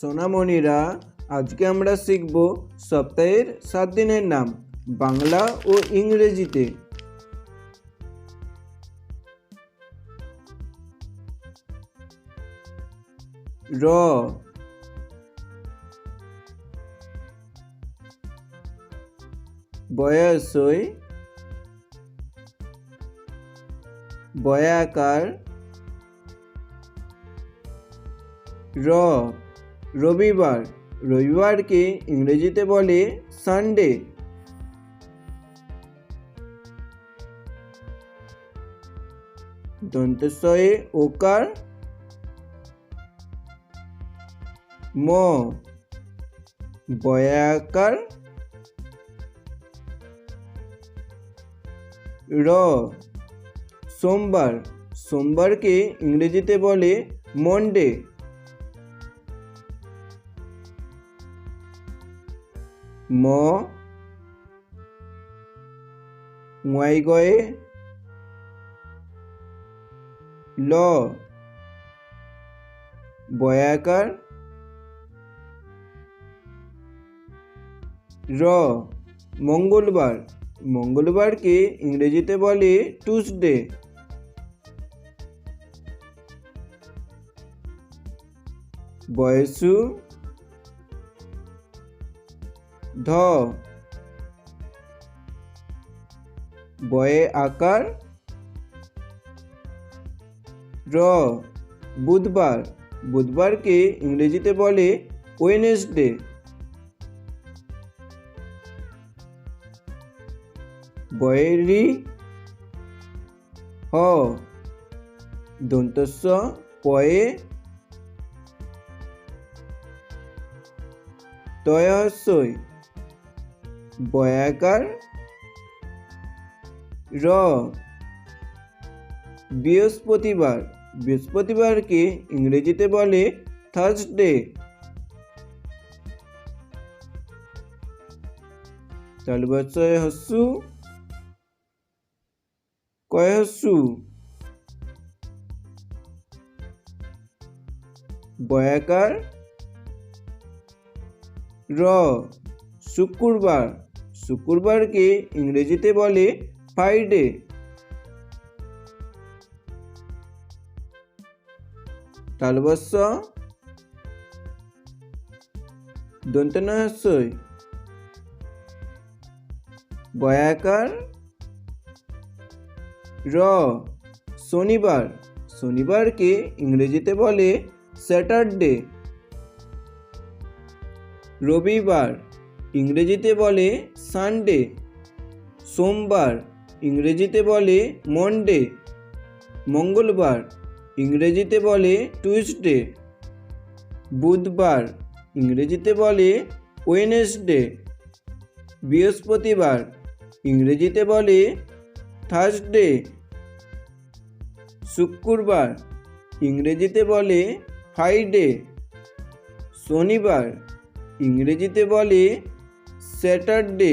সোনামণিরা আজকে আমরা শিখব সপ্তাহের সাত দিনের নাম, বাংলা ও ইংরেজিতে। র। বয়সই বয়াকার। র। রবিবার, রবিবারকে ইংরেজিতে বলে সানডে। দন্তস্বয়ে ওকার ম। বয়াকার র। সোমবার, সোমবারকে ইংরেজিতে বলে মন্ডে। ম গয়ে ল বয়াকার র মঙ্গলবার মঙ্গলবারকে ইংরেজিতে বলে টুসডে বয়সু ধ বয়ে আকার। র। বুধবার। বুধবারকে ইংরেজিতে বলে ওয়েনেসডে বয়েরি। হ। দন্তস্ব পয়ে। তয়সই বয়াকার র বৃহস্পতিবার। বৃহস্পতিবারকে ইংরেজিতে বলে থার্সডে তালবাচয় হস্যু কয় হস্যু বয়াকার র শুক্রবার। শুক্রবারকে ইংরেজিতে বলে ফ্রাইডে। তালবস্য দন্তনহাস্যই বয়াকার। র। শনিবার। শনিবারকে ইংরেজিতে বলে স্যাটারডে। রবিবার। ইংরেজিতে বলে সানডে, সোমবার ইংরেজিতে বলে মন্ডে, মঙ্গলবার ইংরেজিতে বলে টুইসডে, বুধবার ইংরেজিতে বলে ওয়েনেসডে, বৃহস্পতিবার ইংরেজিতে বলে থার্সডে, শুক্রবার ইংরেজিতে বলে ফ্রাইডে, শনিবার ইংরেজিতে বলে স্যাটারডে